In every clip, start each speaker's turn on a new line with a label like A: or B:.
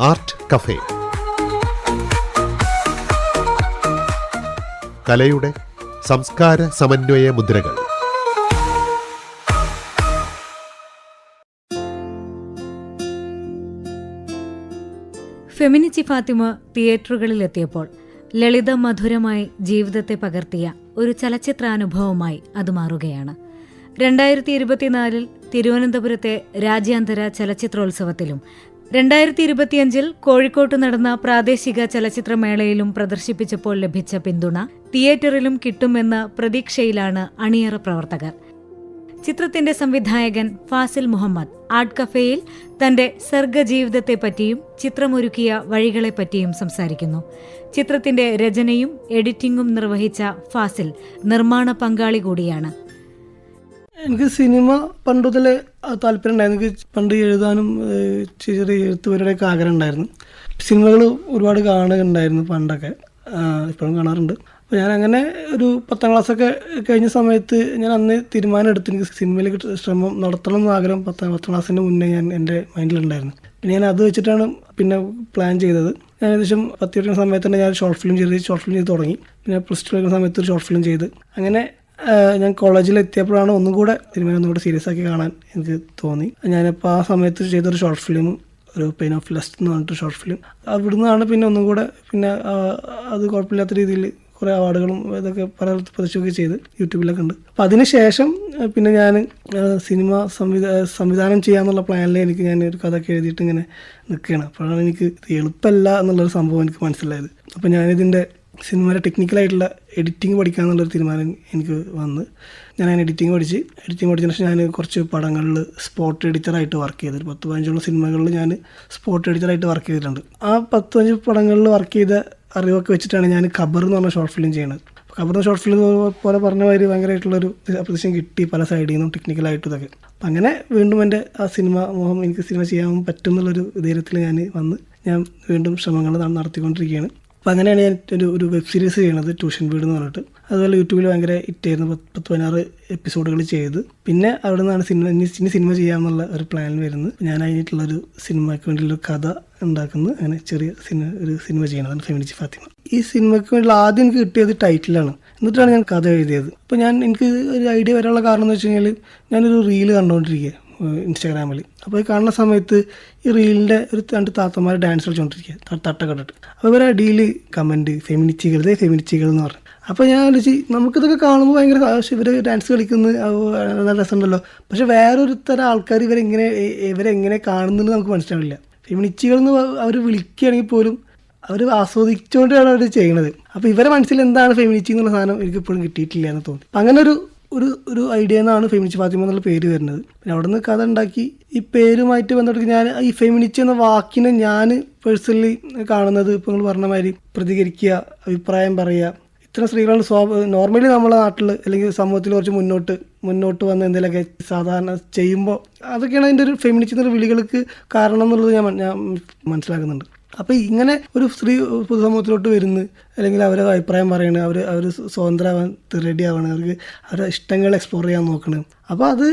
A: Art cafe. കലയുടെ സംസ്കാര സമന്വയ മുദ്രകൾ.
B: ഫെമിനിച്ചി ഫാത്തിമ തിയേറ്ററുകളിലെത്തിയപ്പോൾ ലളിത മധുരമായി ജീവിതത്തെ പകർത്തിയ ഒരു ചലച്ചിത്രാനുഭവമായി അത് മാറുകയാണ്. രണ്ടായിരത്തി ഇരുപത്തിനാലിൽ തിരുവനന്തപുരത്തെ രാജ്യാന്തര ചലച്ചിത്രോത്സവത്തിലും രണ്ടായിരത്തി ഇരുപത്തിയഞ്ചിൽ കോഴിക്കോട്ട് നടന്ന പ്രാദേശിക ചലച്ചിത്രമേളയിലും പ്രദർശിപ്പിച്ചപ്പോൾ ലഭിച്ച പിന്തുണ തിയേറ്ററിലും കിട്ടുമെന്ന പ്രതീക്ഷയിലാണ് അണിയറ പ്രവർത്തകർ. ചിത്രത്തിന്റെ സംവിധായകൻ ഫാസിൽ മുഹമ്മദ് ആർട്ട് കഫേയിൽ തന്റെ സർഗജീവിതത്തെപ്പറ്റിയും ചിത്രമൊരുക്കിയ വഴികളെപ്പറ്റിയും സംസാരിക്കുന്നു. ചിത്രത്തിന്റെ രചനയും എഡിറ്റിംഗും നിർവഹിച്ച ഫാസിൽ നിർമ്മാണ പങ്കാളി കൂടിയാണ്.
C: എനിക്ക് സിനിമ പണ്ട് മുതലേ താല്പര്യം ഉണ്ടായിരുന്നു. എനിക്ക് പണ്ട് എഴുതാനും ചെറിയ എഴുത്തുപേരുടെയൊക്കെ ആഗ്രഹം ഉണ്ടായിരുന്നു. സിനിമകൾ ഒരുപാട് കാണുകയുണ്ടായിരുന്നു പണ്ടൊക്കെ. ഇപ്പോഴും കാണാറുണ്ട്. അപ്പോൾ ഞാൻ അങ്ങനെ ഒരു പത്താം ക്ലാസ്സൊക്കെ കഴിഞ്ഞ സമയത്ത് ഞാൻ അന്ന് തീരുമാനം എടുത്ത്. എനിക്ക് സിനിമയിലേക്ക് ശ്രമം നടത്തണം എന്ന് ആഗ്രഹം പത്താം പത്താം ക്ലാസ്സിന്റെ മുന്നേ ഞാൻ എന്റെ മൈൻഡിലുണ്ടായിരുന്നു. പിന്നെ ഞാൻ അത് വെച്ചിട്ടാണ് പിന്നെ പ്ലാൻ ചെയ്തത്. ഞാൻ ഏകദേശം പത്ത് പഠിക്കുന്ന സമയത്ത് തന്നെ ഞാൻ ഷോർട്ട് ഫിലിം ചെയ്ത് ഷോർട്ട് ഫിലിം ചെയ്ത് തുടങ്ങി. പിന്നെ പ്ലസ് ടു പഠിക്കുന്ന സമയത്ത് ഒരു ഷോർട്ട് ഫിലിം ചെയ്ത്. അങ്ങനെ ഞാൻ കോളേജിൽ എത്തിയപ്പോഴാണ് ഒന്നും കൂടെ സിനിമ ഒന്നും കൂടെ സീരിയസ് ആക്കി കാണാൻ എനിക്ക് തോന്നി. ഞാനിപ്പോൾ ആ സമയത്ത് ചെയ്തൊരു ഷോർട്ട് ഫിലിം ഒരു പെയിൻ ഓഫ് ലസ്റ്റ് എന്ന് പറഞ്ഞിട്ട് ഷോർട്ട് ഫിലിം അവിടുന്നാണ് പിന്നെ ഒന്നും കൂടെ പിന്നെ അത് കുഴപ്പമില്ലാത്ത രീതിയിൽ കുറേ അവാർഡുകളും ഇതൊക്കെ പല പ്രദർശിക്കുകയൊക്കെ ചെയ്ത് യൂട്യൂബിലൊക്കെ ഉണ്ട്. അപ്പം അതിനുശേഷം പിന്നെ ഞാൻ സിനിമ സംവിധാ സംവിധാനം ചെയ്യാമെന്നുള്ള പ്ലാനിൽ എനിക്ക് ഞാൻ ഒരു കഥയൊക്കെ എഴുതിയിട്ട് ഇങ്ങനെ നിൽക്കുകയാണ്. അപ്പോഴാണ് എനിക്ക് എളുപ്പമല്ല എന്നുള്ളൊരു സംഭവം എനിക്ക് മനസ്സിലായത്. അപ്പം ഞാനിതിന്റെ സിനിമയുടെ ടെക്നിക്കലായിട്ടുള്ള എഡിറ്റിംഗ് പഠിക്കാന്നുള്ളൊരു തീരുമാനം എനിക്ക് വന്ന്. ഞാൻ അതിന് എഡിറ്റിംഗ് പഠിച്ച് എഡിറ്റിംഗ് പഠിച്ചതിന് ശേഷം ഞാൻ കുറച്ച് പടങ്ങളിൽ സ്പോട്ട് എഡിറ്ററായിട്ട് വർക്ക് ചെയ്തു പത്ത് പതിനഞ്ചോളം സിനിമകളിൽ ഞാൻ സ്പോട്ട് എഡിറ്ററായിട്ട് വർക്ക് ചെയ്തിട്ടുണ്ട്. ആ പത്ത് പതിനഞ്ച് പടങ്ങളിൽ വർക്ക് ചെയ്ത അറിവൊക്കെ വെച്ചിട്ടാണ് ഞാൻ ഖബർ എന്ന് പറഞ്ഞ ഷോർട്ട് ഫിലിം ചെയ്യുന്നത് ഖബർ എന്ന ഷോർട്ട് ഫിലിം പോലെ പറഞ്ഞ മാതിരി ഭയങ്കരമായിട്ടുള്ളൊരു അപ്രദേശം കിട്ടി പല സൈഡിൽ നിന്നും ടെക്നിക്കലായിട്ടും ഇതൊക്കെ. അപ്പം അങ്ങനെ വീണ്ടും എന്റെ ആ സിനിമ മോഹം എനിക്ക് സിനിമ ചെയ്യാൻ പറ്റും എന്നുള്ളൊരു ധൈര്യത്തിൽ ഞാൻ വന്ന് ഞാൻ വീണ്ടും ശ്രമങ്ങൾ നടത്തിക്കൊണ്ടിരിക്കുകയാണ്. അപ്പോൾ അങ്ങനെയാണ് ഞാൻ ഒരു ഒരു വെബ് സീരീസ് ചെയ്യണത് ട്യൂഷൻ വീട് എന്ന് പറഞ്ഞിട്ട്. അതുപോലെ യൂട്യൂബിൽ ഭയങ്കര ഇറ്റായിരുന്നു പത്ത് പത്ത് പതിനാറ് എപ്പിസോഡുകൾ ചെയ്ത്. പിന്നെ അവിടെ നിന്നാണ് സിനിമ ഇനി സിനിമ ചെയ്യാമെന്നുള്ള ഒരു പ്ലാൻ വരുന്നത്. ഞാൻ അതിനായിട്ടുള്ളൊരു സിനിമയ്ക്ക് വേണ്ടിയുള്ള കഥ ഉണ്ടാക്കുന്നത് അങ്ങനെ ചെറിയ സിനിമ ഒരു സിനിമ ചെയ്യണതാണ് ഫെമിനിച്ച് ഫാത്തിമ. ഈ സിനിമയ്ക്ക് വേണ്ടി ആദ്യം എനിക്ക് കിട്ടിയത് ടൈറ്റിലാണ് എന്നിട്ടാണ് ഞാൻ കഥ എഴുതിയത്. അപ്പോൾ ഞാൻ എനിക്ക് ഒരു ഐഡിയ വരാനുള്ള കാരണം എന്ന് വെച്ച് കഴിഞ്ഞാൽ ഞാനൊരു റീൽ കണ്ടുകൊണ്ടിരിക്കുക ഇൻസ്റ്റാഗ്രാമിൽ അപ്പോൾ ഈ കാണുന്ന സമയത്ത് ഈ റീലിന്റെ ഒരു രണ്ട് താത്തമാർ ഡാൻസ് കളിച്ചുകൊണ്ടിരിക്കുക തട്ടക്കെട്ടിട്ട് അപ്പോൾ ഇവരെ അടിയിൽ കമന്റ് ഫെമിനിച്ചികൾ ഇതേ ഫെമിനിച്ചികൾ എന്ന് പറഞ്ഞു. അപ്പോൾ ഞാൻ ആലോചിച്ച് നമുക്കിതൊക്കെ കാണുമ്പോൾ ഭയങ്കര ഇവർ ഡാൻസ് കളിക്കുന്നത് നല്ല രസമുണ്ടല്ലോ. പക്ഷേ വേറൊരുത്തരം തരം ആൾക്കാർ ഇവരെങ്ങനെ ഇവരെങ്ങനെ കാണുന്നു നമുക്ക് മനസ്സിലാവില്ല. ഫെമിനിച്ചികൾ എന്ന് അവർ വിളിക്കുകയാണെങ്കിൽ പോലും അവർ ആസ്വദിച്ചുകൊണ്ടാണ് അവർ ചെയ്യണത്. അപ്പോൾ ഇവരെ മനസ്സിൽ എന്താണ് ഫെമിനിച്ചി എന്നുള്ള സാധനം എനിക്ക് ഇപ്പോഴും കിട്ടിയിട്ടില്ല എന്ന് തോന്നി. അങ്ങനെ ഒരു ഒരു ഒരു ഐഡിയ എന്നാണ് ഫെമിനിച്ച് ഫാത്തിമ എന്നുള്ള പേര് വരുന്നത്. പിന്നെ അവിടെ നിന്ന് കഥ ഉണ്ടാക്കി ഈ പേരുമായിട്ട് ബന്ധപ്പെട്ട് ഞാൻ ഈ ഫെമിനിച്ച് എന്ന വാക്കിനെ ഞാൻ പേഴ്സണലി കാണുന്നത് ഇപ്പോൾ നിങ്ങൾ പറഞ്ഞ മാതിരി പ്രതികരിക്കുക അഭിപ്രായം പറയുക. ഇത്തരം സ്ത്രീകളാണ് സ്വാ നോർമലി നമ്മളെ നാട്ടിൽ അല്ലെങ്കിൽ സമൂഹത്തിൽ കുറച്ച് മുന്നോട്ട് മുന്നോട്ട് വന്ന് എന്തെങ്കിലുമൊക്കെ സാധാരണ ചെയ്യുമ്പോൾ അതൊക്കെയാണ് അതിന്റെ ഒരു ഫെമിനിച്ച് എന്നുള്ള വിളികൾക്ക് കാരണം എന്നുള്ളത് ഞാൻ ഞാൻ മനസ്സിലാക്കുന്നുണ്ട്. അപ്പോൾ ഇങ്ങനെ ഒരു സ്ത്രീ പൊതുസമൂഹത്തിലോട്ട് വരുന്നു അല്ലെങ്കിൽ അവരെ അഭിപ്രായം പറയണത് അവർ അവർ സ്വതന്ത്രമാവാൻ റെഡി ആവണം അവർക്ക് അവരുടെ ഇഷ്ടങ്ങൾ എക്സ്പ്ലോർ ചെയ്യാൻ നോക്കണം. അപ്പോൾ അത്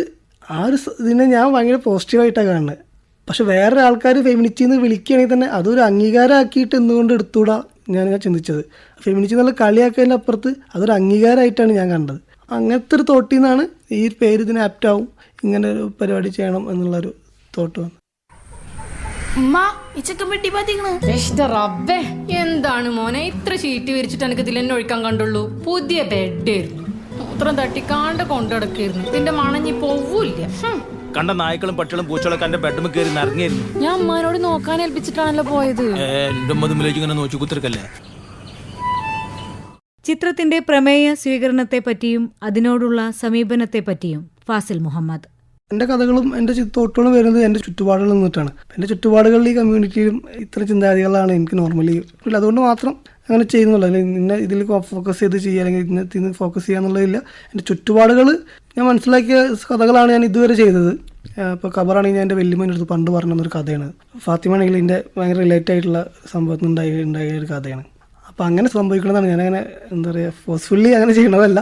C: ആ ഒരു ഇതിനെ ഞാൻ ഭയങ്കര പോസിറ്റീവായിട്ടാണ് കാണുന്നത് പക്ഷെ വേറെ ആൾക്കാർ ഫെമിനിറ്റി എന്ന് വിളിക്കുകയാണെങ്കിൽ തന്നെ അതൊരു അംഗീകാരമാക്കിയിട്ട് എന്തുകൊണ്ട് എടുത്തുകൂടാ ഞാൻ ചിന്തിച്ചത്. ഫെമിനിറ്റി എന്നുള്ള കളിയാക്കുന്നതിന്റെ അപ്പുറത്ത് അതൊരു അംഗീകാരമായിട്ടാണ് ഞാൻ കണ്ടത്. അങ്ങനത്തെ ഒരു തോട്ടിൽ നിന്നാണ് ഈ പേര് ഇതിന് ആപ്റ്റാവും ഇങ്ങനെ ഒരു പരിപാടി ചെയ്യണം എന്നുള്ളൊരു തോട്ട് വന്നത്.
D: റബ്ബേ. എന്താണ് മോനെ ഇത്ര ഷീറ്റ് വിരിച്ചിട്ട് എനിക്ക് ഇതിൽ ഒഴിക്കാൻ കണ്ടുള്ളൂ? പുതിയ ബെഡായിരുന്നു മൂത്രം തട്ടിക്കാണ്ട് കൊണ്ടുനടക്കായിരുന്നു ഇതിന്റെ മണഞ്ഞി പോവൂല്ല.
E: കണ്ട നായ്ക്കളും പട്ടികളും പൂച്ചകളൊക്കെ എന്റെ ബെഡ്റൂമിൽ കയറി നിറങ്ങിയിരുന്നു
D: ഞാൻ അമ്മാനോട് നോക്കാൻ ഏൽപ്പിച്ചിട്ടാണല്ലോ പോയത്.
E: എന്റെ മുതലേക്ക് ഇങ്ങനെ നോക്കി കുത്തിരിക്കല്ലേ?
B: ചിത്രത്തിന്റെ പ്രമേയ സ്വീകരണത്തെപ്പറ്റിയും അതിനോടുള്ള സമീപനത്തെപ്പറ്റിയും ഫാസിൽ മുഹമ്മദ്.
C: എന്റെ കഥകളും എന്റെ തോട്ടുകളും വരുന്നത് എന്റെ ചുറ്റുപാടുകളിൽ നിന്നിട്ടാണ്. എന്റെ ചുറ്റുപാടുകളിൽ ഈ കമ്മ്യൂണിറ്റിയിലും ഇത്തരം ചിന്താഗതികളാണ് എനിക്ക് നോർമലി അതുകൊണ്ട് മാത്രം അങ്ങനെ ചെയ്യുന്നുള്ളൂ. അല്ലെങ്കിൽ ഇന്ന ഇതിൽ ഫോക്കസ് ചെയ്ത് ചെയ്യുക അല്ലെങ്കിൽ ഇന്ന നിന്ന് ഫോക്കസ് ചെയ്യുക എന്നുള്ളതില്ല. എന്റെ ചുറ്റുപാടുകൾ ഞാൻ മനസ്സിലാക്കിയ കഥകളാണ് ഞാൻ ഇതുവരെ ചെയ്തത്. ഇപ്പോൾ ഖബറാണെങ്കിൽ ഞാൻ എന്റെ വല്യമ്മേന്റെ അടുത്ത് പണ്ട് പറഞ്ഞൊരു കഥയാണ്. ഫാത്തിമാണെങ്കിൽ എന്റെ ഭയങ്കര റിലേറ്റ് ആയിട്ടുള്ള സംഭവത്തിൽ ഉണ്ടായ ഉണ്ടായ ഒരു കഥയാണ്. അപ്പോൾ അങ്ങനെ സംഭവിക്കണമെന്നാണ് ഞാനങ്ങനെ എന്താ പറയുക ഫോഴ്സ്ഫുള്ളി അങ്ങനെ ചെയ്യണതല്ല.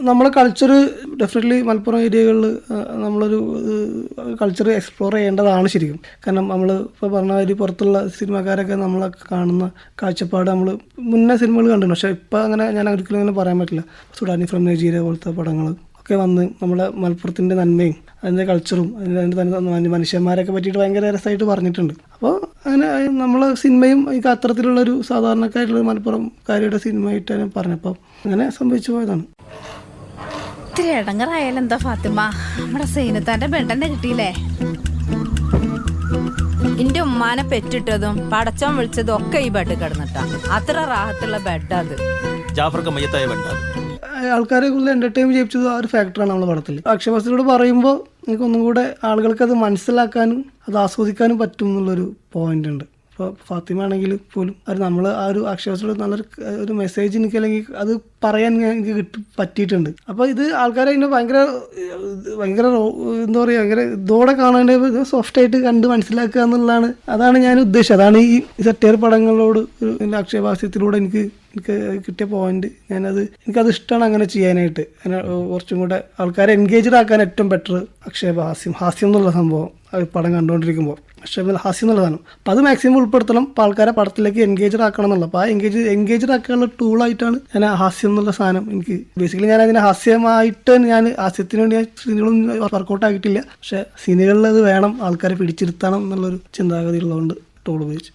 C: നമ്മളെ കൾച്ചർ ഡെഫിനറ്റ്ലി മലപ്പുറം ഏരിയകളിൽ നമ്മളൊരു കൾച്ചർ എക്സ്പ്ലോർ ചെയ്യേണ്ടതാണ് ശരിക്കും. കാരണം നമ്മൾ ഇപ്പോൾ പറഞ്ഞ ഒരു പുറത്തുള്ള സിനിമാക്കാരൊക്കെ നമ്മളെ കാണുന്ന കാഴ്ചപ്പാട് നമ്മൾ മുന്നേ സിനിമകൾ കണ്ടു പക്ഷേ ഇപ്പോൾ അങ്ങനെ ഞാൻ ഒരിക്കലും അങ്ങനെ പറയാൻ പറ്റില്ല. സുഡാനി ഫ്രം നൈജീരിയ പോലത്തെ പടങ്ങൾ ഒക്കെ വന്ന് നമ്മളെ മലപ്പുറത്തിന്റെ നന്മയും അതിന്റെ കൾച്ചറും അതിന്റെ തന്നെ മന- മനുഷ്യന്മാരൊക്കെ പറ്റിയിട്ട് ഭയങ്കര രസമായിട്ട് പറഞ്ഞിട്ടുണ്ട്. അപ്പോൾ അങ്ങനെ നമ്മളെ സിനിമയും ഈ അത്തരത്തിലുള്ളൊരു സാധാരണക്കാരുള്ള മലപ്പുറം കാര്യയുടെ സിനിമയായിട്ട് പറഞ്ഞപ്പോൾ അങ്ങനെ സംഭവിച്ചു പോയതാണ്.
F: ഇത്തിരി ഇടങ്ങറായാലും എന്താ ഫാത്തിമ? നമ്മുടെ സൈനത്താന്റെ ബെണ്ടന്നെ കിട്ടിയില്ലേ? എന്റെ ഉമ്മാനെ പെറ്റിട്ടതും പടച്ചോൻ വിളിച്ചതും ഒക്കെ ഈ ബെഡ് കിടന്നിട്ടാ. അത്ര റാഹത്തുള്ള ബെഡ് അത്.
E: ജാഫർക്ക് മയ്യത്തായ ബെഡ്
C: ആൾക്കാരെ കൂടുതൽ എന്റർടൈൻ ചെയ്യിച്ചത് ആ ഒരു ഫാക്ടറാണ് നമ്മളെ പടത്തിൽ അക്ഷയവാസിനോട് പറയുമ്പോൾ എനിക്ക് ഒന്നും കൂടെ ആളുകൾക്ക് അത് മനസ്സിലാക്കാനും അത് ആസ്വദിക്കാനും പറ്റും എന്നുള്ളൊരു പോയിന്റ് ഉണ്ട്. ഇപ്പോൾ ഫാത്തിമ ആണെങ്കിൽ പോലും അത് നമ്മൾ ആ ഒരു അക്ഷയവാസിനോട് നല്ലൊരു ഒരു മെസ്സേജ് എനിക്ക് അല്ലെങ്കിൽ അത് പറയാൻ എനിക്ക് കിട്ടി പറ്റിയിട്ടുണ്ട്. അപ്പോൾ ഇത് ആൾക്കാരെ ഇങ്ങനെ ഭയങ്കര ഭയങ്കര എന്താ പറയുക ഭയങ്കര ഇതോടെ സോഫ്റ്റ് ആയിട്ട് കണ്ട് മനസ്സിലാക്കുക എന്നുള്ളതാണ് അതാണ് ഞാൻ ഉദ്ദേശിച്ചത്. അതാണ് ഈ സെറ്റേർ പടങ്ങളോട് ഒരു അക്ഷയഭാസ്യത്തിലൂടെ എനിക്ക് എനിക്ക് കിട്ടിയ പോയിന്റ് ഞാനത് എനിക്കത് ഇഷ്ടമാണ് അങ്ങനെ ചെയ്യാനായിട്ട്. കുറച്ചും കൂടെ ആൾക്കാരെ എൻഗേജ്ഡ് ആക്കാൻ ഏറ്റവും ബെറ്റർ അക്ഷേപ ഹാസ്യം. ഹാസ്യം എന്നുള്ള സംഭവം പടം കണ്ടുകൊണ്ടിരിക്കുമ്പോൾ. അക്ഷേപ ഹാസ്യം എന്നുള്ളതാണ് അപ്പോൾ അത് മാക്സിമം ഉൾപ്പെടുത്തണം. അപ്പോൾ ആൾക്കാരെ പടത്തിലേക്ക് എൻഗേജ്ഡ് ആക്കണം എന്നുള്ള അപ്പോൾ ആ എൻഗേജ് എൻഗേജ്ഡ് ആക്കാനുള്ള ടൂളായിട്ടാണ് ഞാൻ ആ ഹാസ്യം എന്നുള്ള സാധനം എനിക്ക് ബേസിക്കലി ഞാൻ അതിനെ ഹാസ്യമായിട്ട് ഞാൻ ഹാസ്യത്തിന് വേണ്ടി ഞാൻ സീനുകളൊന്നും വർക്കൗട്ട് ആക്കിയിട്ടില്ല. പക്ഷേ സീനുകളിൽ അത് വേണം. ആൾക്കാരെ പിടിച്ചിരുത്തണം എന്നുള്ളൊരു ചിന്താഗതി ഉള്ളതുകൊണ്ട് ടൂൾ ഉപയോഗിച്ചു.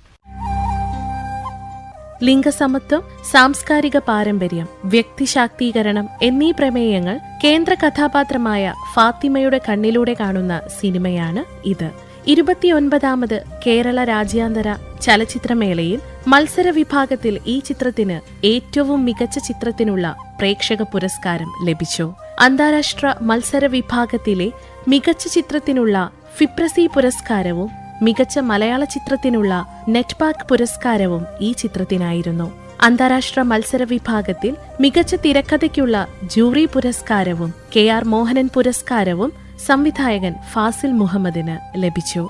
G: ലിംഗസമത്വം സാംസ്കാരിക പാരമ്പര്യം വ്യക്തിശാക്തീകരണം എന്നീ പ്രമേയങ്ങൾ കേന്ദ്ര കഥാപാത്രമായ ഫാത്തിമയുടെ കണ്ണിലൂടെ കാണുന്ന സിനിമയാണ് ഇത്. ഇരുപത്തിയൊൻപതാമത് കേരള രാജ്യാന്തര ചലച്ചിത്രമേളയിൽ മത്സര വിഭാഗത്തിൽ ഈ ചിത്രത്തിന് ഏറ്റവും മികച്ച ചിത്രത്തിനുള്ള പ്രേക്ഷക പുരസ്കാരം ലഭിച്ചു. അന്താരാഷ്ട്ര മത്സര വിഭാഗത്തിലെ മികച്ച ചിത്രത്തിനുള്ള ഫിപ്രസി പുരസ്കാരവും മികച്ച മലയാള ചിത്രത്തിനുള്ള നെറ്റ്പാക്ക് പുരസ്കാരവും ഈ ചിത്രത്തിനായിരുന്നു. അന്താരാഷ്ട്ര മത്സര വിഭാഗത്തിൽ മികച്ച തിരക്കഥയ്ക്കുള്ള ജൂറി പുരസ്കാരവും കെ ആർ മോഹനൻ പുരസ്കാരവും സംവിധായകൻ ഫാസിൽ മുഹമ്മദിന് ലഭിച്ചു.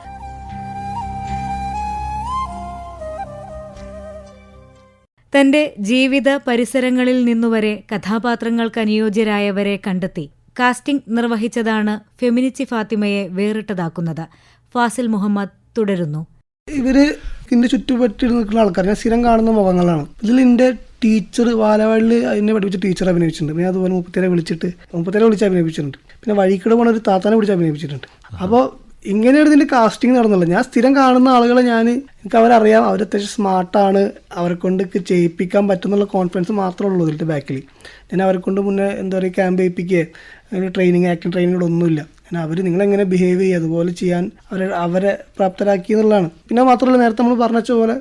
B: തന്റെ ജീവിത പരിസരങ്ങളിൽ നിന്നുവരെ കഥാപാത്രങ്ങൾക്ക് അനുയോജ്യരായവരെ കണ്ടെത്തി. കാസ്റ്റിംഗ് നിർവഹിച്ചതാണ് ഫെമിനിച്ചി ഫാത്തിമയെ വേറിട്ടതാക്കുന്നത്. ഫാസിൽ മുഹമ്മദ് തുടരുന്നു.
C: ഇവർ ഇതിന്റെ ചുറ്റുപറ്റി നിൽക്കുന്ന ആൾക്കാർ ഞാൻ സ്ഥിരം കാണുന്ന മുഖങ്ങളാണ്. ഇതിൽ എന്റെ ടീച്ചർ വാലവാളിൽ എന്നെ പഠിപ്പിച്ച ടീച്ചർ അഭിനയിച്ചിട്ടുണ്ട്. പിന്നെ അതുപോലെ മുപ്പത്തേരെ വിളിച്ചിട്ട് മുപ്പത്തേരെ വിളിച്ച് അഭിനയിച്ചിട്ടുണ്ട് പിന്നെ വഴിക്കട പോണ ഒരു താത്താനെ വിളിച്ച് അഭിനയിച്ചിട്ടുണ്ട് അപ്പോൾ ഇങ്ങനെയാണ് ഇതിന്റെ കാസ്റ്റിംഗ് നടന്നുള്ളത്. ഞാൻ സ്ഥിരം കാണുന്ന ആളുകളെ ഞാൻ എനിക്ക് അവരറിയാം. അവർ അത്യാവശ്യം സ്മാർട്ടാണ് അവരെ കൊണ്ട് ചെയ്യിപ്പിക്കാൻ പറ്റുന്നുള്ള കോൺഫിഡൻസ് മാത്രമേ ഉള്ളൂ ഇതിന്റെ ബാക്കിൽ ഞാൻ അവരെ കൊണ്ട് മുന്നേ എന്താ പറയുക ക്യാമ്പ് ചെയ്യിപ്പിക്കുക ട്രെയിനിങ് ആക്ടിങ് ട്രെയിനിങ്ങോടൊന്നുമില്ല കാരണം അവർ നിങ്ങളെങ്ങനെ ബിഹേവ് ചെയ്യുക അതുപോലെ ചെയ്യാൻ അവരെ അവരെ പ്രാപ്തരാക്കി എന്നുള്ളതാണ്. പിന്നെ മാത്രമല്ല നേരത്തെ നമ്മൾ പറഞ്ഞ പോലെ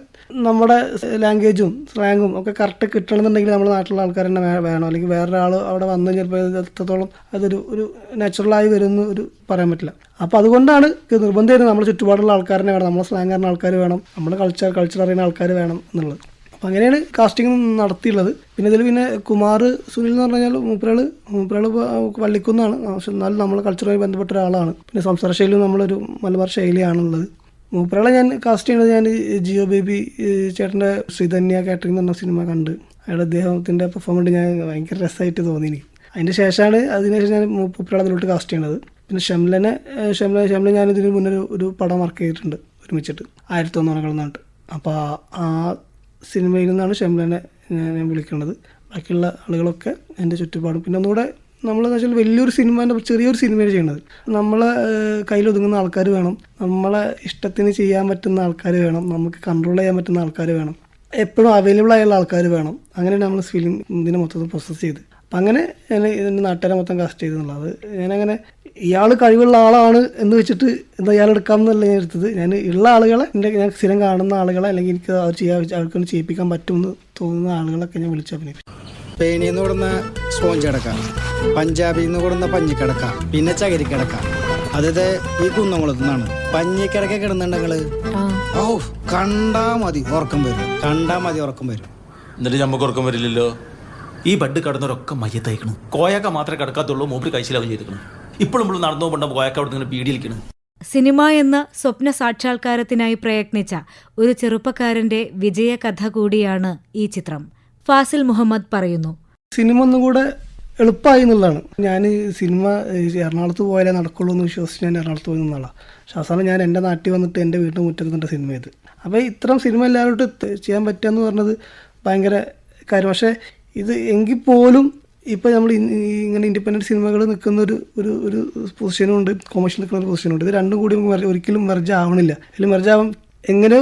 C: നമ്മുടെ ലാംഗ്വേജും സ്ലാങ്ങും ഒക്കെ കറക്റ്റ് കിട്ടണമെന്നുണ്ടെങ്കിൽ നമ്മുടെ നാട്ടിലുള്ള ആൾക്കാർ തന്നെ വേണം. അല്ലെങ്കിൽ വേറൊരാൾ അവിടെ വന്ന് ചിലപ്പോൾ എത്രത്തോളം അതൊരു ഒരു നാച്ചുറലായി വരുന്ന ഒരു പറയാൻ പറ്റില്ല. അപ്പോൾ അതുകൊണ്ടാണ് നിർബന്ധമായിരുന്നു നമ്മുടെ ചുറ്റുപാടുള്ള ആൾക്കാരെ വേണം നമ്മുടെ സ്ലാങ് അറിയുന്ന ആൾക്കാർ വേണം നമ്മുടെ കൾച്ചർ കൾച്ചർ അറിയുന്ന ആൾക്കാർ വേണം എന്നുള്ളത്. അപ്പം അങ്ങനെയാണ് കാസ്റ്റിംഗ് നടത്തിയുള്ളത്. പിന്നെ ഇതിൽ പിന്നെ കുമാർ സുനിൽ എന്ന് പറഞ്ഞാൽ മൂപ്പരാൾ മൂപ്പരാൾ ഇപ്പൊ വള്ളിക്കുന്നാണ്. പക്ഷെ എന്നാലും നമ്മളെ കൾച്ചറുമായി ബന്ധപ്പെട്ട ഒരാളാണ്. പിന്നെ സംസാര ശൈലിയും നമ്മളൊരു മലബാർ ശൈലിയാണുള്ളത്. മൂപ്പരാളെ ഞാൻ കാസ്റ്റ് ചെയ്യുന്നത് ഞാൻ ജിയോ ബേബി ചേട്ടന്റെ ശ്രീധന്യ കാറ്ററിംഗ് എന്ന് പറഞ്ഞ സിനിമ കണ്ട്. അയാളുടെ അദ്ദേഹത്തിന്റെ പെർഫോമൻസ് ഞാൻ ഭയങ്കര രസമായിട്ട് തോന്നി എനിക്ക്. അതിന്റെ ശേഷമാണ് അതിനുശേഷം ഞാൻ മൂപ്പരാളെ അതിലോട്ട് കാസ്റ്റ് ചെയ്യണത് പിന്നെ ഷംലനെ ഷംല ഷംല ഞാൻ ഇതിന് മുന്നേ ഒരു- പടം വർക്ക് ചെയ്തിട്ടുണ്ട് ഒരുമിച്ചിട്ട്. ആയിരത്തി ഒന്നോണകൾ എന്നിട്ട് അപ്പോൾ ആ സിനിമയിൽ നിന്നാണ് ഷംലനെ ഞാൻ വിളിക്കുന്നത്. ബാക്കിയുള്ള ആളുകളൊക്കെ എന്റെ ചുറ്റുപാടും. പിന്നെ ഒന്നുകൂടെ നമ്മളെന്ന് വെച്ചാൽ വലിയൊരു സിനിമേന്റെ ചെറിയൊരു സിനിമയാണ് ചെയ്യുന്നത് നമ്മളെ കയ്യിലൊതുങ്ങുന്ന ആൾക്കാർ വേണം. നമ്മളെ ഇഷ്ടത്തിന് ചെയ്യാൻ പറ്റുന്ന ആൾക്കാർ വേണം. നമുക്ക് കൺട്രോൾ ചെയ്യാൻ പറ്റുന്ന ആൾക്കാർ വേണം. എപ്പോഴും അവൈലബിൾ ആയുള്ള ആൾക്കാർ വേണം. അങ്ങനെ നമ്മൾ ഫിലിം ഇതിനെ മൊത്തത്തിൽ പ്രോസസ്സ് ചെയ്ത്. അപ്പം അങ്ങനെ ഞാൻ ഇതിന്റെ നാട്ടുകാരെ മൊത്തം കാസ്റ്റ് ചെയ്തെന്നുള്ളത് ഞാനങ്ങനെ ഇയാൾ കഴിവുള്ള ആളാണ് എന്ന് വെച്ചിട്ട് എന്താ ഇയാൾ എടുക്കാമെന്നല്ല ഞാൻ എടുത്തത്. ഞാൻ ഉള്ള ആളുകളെ എന്റെ ഞാൻ സ്ഥിരം കാണുന്ന ആളുകളെ അല്ലെങ്കിൽ എനിക്ക് അവർ ചെയ്യാൻ അവർക്കൊന്ന് ചെയ്യിപ്പിക്കാൻ പറ്റുമെന്ന് തോന്നുന്ന ആളുകളൊക്കെ ഞാൻ വിളിച്ചു അഭിനയിക്കും.
H: പേനിയിൽ നിന്ന് കൊടുന്ന സ്പോഞ്ച് കിടക്ക. പഞ്ചാബിൽ നിന്ന് കൊടുന്ന പഞ്ഞിക്കിടക്ക പിന്നെ ചകരിക്കിടക്ക അതായത് ഈ കുന്നംകുളത്തു നിന്നാണ്. പഞ്ഞിക്കിടക്ക കിടന്നുണ്ടെങ്കിൽ ഓ കണ്ടാ മതി ഉറക്കം വരും. കണ്ടാ മതി ഉറക്കം വരും.
E: എന്നിട്ട് നമുക്ക് ഉറക്കം വരില്ലല്ലോ? ഈ ബഡ് കടന്നവരൊക്കെ മയ്യത്തയക്കണം. കോയൊക്കെ മാത്രമേ കിടക്കാത്തുള്ളൂ മൂപ്പര് കഴിച്ചിലാവും ചെയ്തിരിക്കണം. ഇപ്പോഴും ഇപ്പോഴും നടന്നു പോകണ്ട പോയൊക്കെ അവിടെ നിന്ന് പീഡിയിലിക്കണം
B: സിനിമ എന്ന സ്വപ്ന സാക്ഷാത്കാരത്തിനായി പ്രയത്നിച്ച ഒരു ചെറുപ്പക്കാരന്റെ വിജയകഥ കൂടിയാണ് ഈ ചിത്രം. ഫാസിൽ മുഹമ്മദ് പറയുന്നു.
C: സിനിമ ഒന്നും കൂടെ എളുപ്പമായി എന്നുള്ളതാണ്. ഞാൻ സിനിമ എറണാകുളത്ത് പോയാലേ നടക്കുള്ളൂ എന്ന് വിശ്വസിച്ച് ഞാൻ എറണാകുളത്ത് പോയി നിന്നാളാണ് പക്ഷെ അവസാനം ഞാൻ എന്റെ നാട്ടിൽ വന്നിട്ട് എന്റെ വീട്ടിൽ മുറ്റത്തുണ്ട് സിനിമ ഇത്. അപ്പോൾ ഇത്തരം സിനിമ എല്ലാവരോട്ടും ചെയ്യാൻ പറ്റുക എന്ന് പറഞ്ഞത് ഭയങ്കര കാര്യം. പക്ഷേ ഇത് എങ്കിൽ പോലും ഇപ്പോൾ നമ്മൾ ഇങ്ങനെ ഇൻഡിപെൻഡന്റ് സിനിമകൾ നിൽക്കുന്ന ഒരു ഒരു ഒരു പൊസിഷനും ഉണ്ട്. കൊമേഴ്ഷ്യൽ നിൽക്കുന്ന ഒരു പൊസിഷനും ഉണ്ട്. ഇത് രണ്ടും കൂടി ഒരിക്കലും മെർജ് ആവണില്ല. അതിൽ മെർജ് ആവാൻ എങ്ങനെ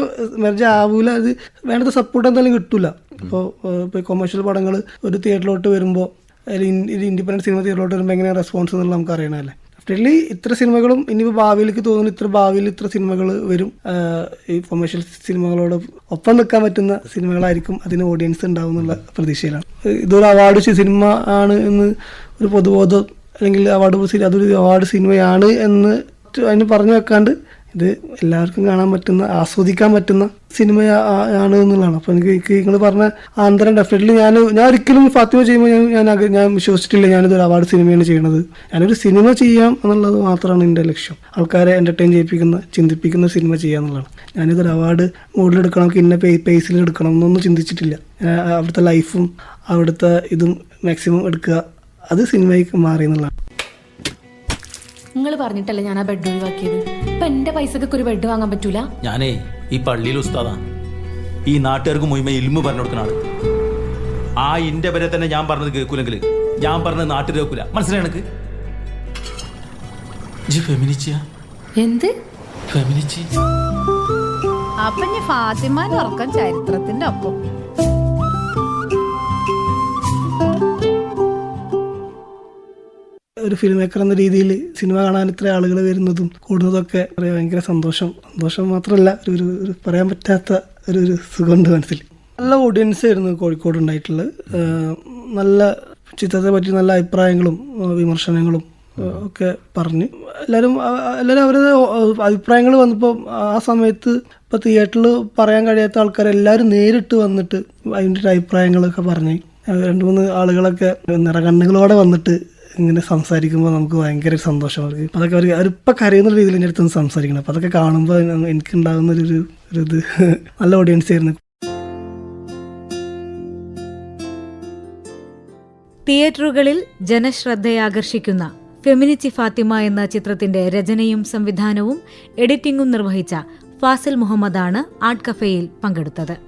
C: മെർജ് ആവൂല അത് വേണ്ടത് സപ്പോർട്ട് എന്തായാലും കിട്ടൂല. അപ്പോൾ ഇപ്പോൾ കൊമേഴ്ഷ്യൽ പടങ്ങൾ ഒരു തിയേറ്ററിലോട്ട് വരുമ്പോൾ ഒരു ഇൻഡിപെൻഡന്റ് സിനിമ തിയേറ്ററിലോട്ട് വരുമ്പോൾ എങ്ങനെയാണ് റെസ്പോൺസ് എന്നുള്ളത് നമുക്ക് അറിയണമല്ലേ ഡെഫിനറ്റ്ലി ഇത്ര സിനിമകളും ഇനിയിപ്പോൾ ഭാവിയിലേക്ക് തോന്നുന്നു ഇത്ര ഭാവിയിൽ ഇത്ര സിനിമകൾ വരും. ഈ കൊമേഴ്ഷ്യൽ സിനിമകളോട് ഒപ്പം നിൽക്കാൻ പറ്റുന്ന സിനിമകളായിരിക്കും അതിന് ഓഡിയൻസ് ഉണ്ടാവും എന്നുള്ള പ്രതീക്ഷയിലാണ്. ഇതൊരു അവാർഡ് സിനിമ ആണ് എന്ന് ഒരു പൊതുബോധം അല്ലെങ്കിൽ അവാർഡ് അതൊരു അവാർഡ് സിനിമയാണ് എന്ന് അതിന് പറഞ്ഞു വെക്കാണ്ട് ഇത് എല്ലാവർക്കും കാണാൻ പറ്റുന്ന ആസ്വദിക്കാൻ പറ്റുന്ന സിനിമ ആണ് എന്നുള്ളതാണ്. അപ്പോൾ എനിക്ക് നിങ്ങൾ പറഞ്ഞ ആന്തരം ഡെഫിനറ്റ്ലി ഞാൻ ഞാൻ ഒരിക്കലും ഫാത്തിമ ചെയ്യുമ്പോൾ ഞാൻ ഞാൻ ഞാൻ വിശ്വസിച്ചിട്ടില്ല ഞാനിതൊരു അവാർഡ് സിനിമയാണ് ചെയ്യണത്. ഞാനൊരു സിനിമ ചെയ്യാം എന്നുള്ളത് മാത്രമാണ് എന്റെ ലക്ഷ്യം. ആൾക്കാരെ എന്റർടൈൻ ചെയ്യിപ്പിക്കുന്ന ചിന്തിപ്പിക്കുന്ന സിനിമ ചെയ്യുക എന്നുള്ളതാണ്. ഒരു അവാർഡ് മോഡിലെടുക്കണം ഇന്ന പേ പേസിൽ എടുക്കണം എന്നൊന്നും ചിന്തിച്ചിട്ടില്ല. അവിടുത്തെ ലൈഫും അവിടുത്തെ ഇതും മാക്സിമം എടുക്കുക. അത് സിനിമയ്ക്ക് മാറി എന്നുള്ളതാണ്.
D: നിങ്ങൾ പറഞ്ഞിട്ടല്ലേ ഞാൻ ആ ബെഡ് ഒഴിവാക്കിയത്? ഇപ്പൊ എന്റെ പൈസക്കൊക്കെ ഒരു ബെഡ് വാങ്ങാൻ പറ്റൂല?
E: ഞാനേ ഈ പള്ളിയിൽ ഉസ്താദാ. ഈ നാട്ടുകാർക്ക് മുഴുവൻ ഇൽമ പറഞ്ഞു കൊടുക്കുന്ന ആൾ. ആ ഇന്റെ വരെ തന്നെ ഞാൻ പറഞ്ഞത് കേൾക്കൂലെങ്കിൽ ഞാൻ പറഞ്ഞത് നാട്ടിൽ കേൾക്കൂല. മനസ്സിലായി എനിക്ക്? ജി ഫെമിനിച്ചിയ?
D: എന്ത്?
E: ഫെമിനിച്ചി.
F: അപ്പൊ ഞാൻ ഫാത്തിമാന്റെ ഉറക്കം ചരിത്രത്തിന്റെ ഒപ്പം.
C: ഒരു ഫിലിം മേക്കർ എന്ന രീതിയിൽ സിനിമ കാണാൻ ഇത്ര ആളുകൾ വരുന്നതും കൂടുന്നതൊക്കെ ഭയങ്കര സന്തോഷം. സന്തോഷം മാത്രമല്ല ഒരു ഒരു പറയാൻ പറ്റാത്ത ഒരു ഒരു സുഖമുണ്ട് മനസ്സിൽ. നല്ല ഓഡിയൻസ് ആയിരുന്നു കോഴിക്കോട് ഉണ്ടായിട്ടുള്ളത്. നല്ല ചിത്രത്തെ പറ്റി നല്ല അഭിപ്രായങ്ങളും വിമർശനങ്ങളും ഒക്കെ പറഞ്ഞ്. എല്ലാവരും എല്ലാവരും അവരുടെ അഭിപ്രായങ്ങൾ വന്നപ്പോൾ ആ സമയത്ത് ഇപ്പോൾ തിയേറ്ററിൽ പറയാൻ കഴിയാത്ത ആൾക്കാർ എല്ലാവരും നേരിട്ട് വന്നിട്ട് അതിന്റെ അഭിപ്രായങ്ങളൊക്കെ പറഞ്ഞ്. രണ്ട് മൂന്ന് ആളുകളൊക്കെ നിറകണ്ണുകളോടെ വന്നിട്ട് ഇങ്ങനെ സംസാരിക്കുമ്പോൾ നമുക്ക് ഭയങ്കര സന്തോഷം. അവർക്ക് അതൊക്കെ അവർ അവരിപ്പോൾ കരയുന്ന രീതിയിൽ എന്റെ അടുത്ത് സംസാരിക്കണം. അപ്പോൾ അതൊക്കെ കാണുമ്പോൾ എനിക്ക് ഉണ്ടാകുന്ന ഒരു ഇത് നല്ല ഓഡിയൻസ് ആയിരുന്നു.
B: തിയേറ്ററുകളിൽ ജനശ്രദ്ധയാകർഷിക്കുന്ന ഫെമിനിച്ചി ഫാത്തിമ എന്ന ചിത്രത്തിന്റെ രചനയും സംവിധാനവും എഡിറ്റിംഗും നിർവഹിച്ച ഫാസിൽ മുഹമ്മദാണ് ആർട്ട് കഫേയിൽ പങ്കെടുത്തത്.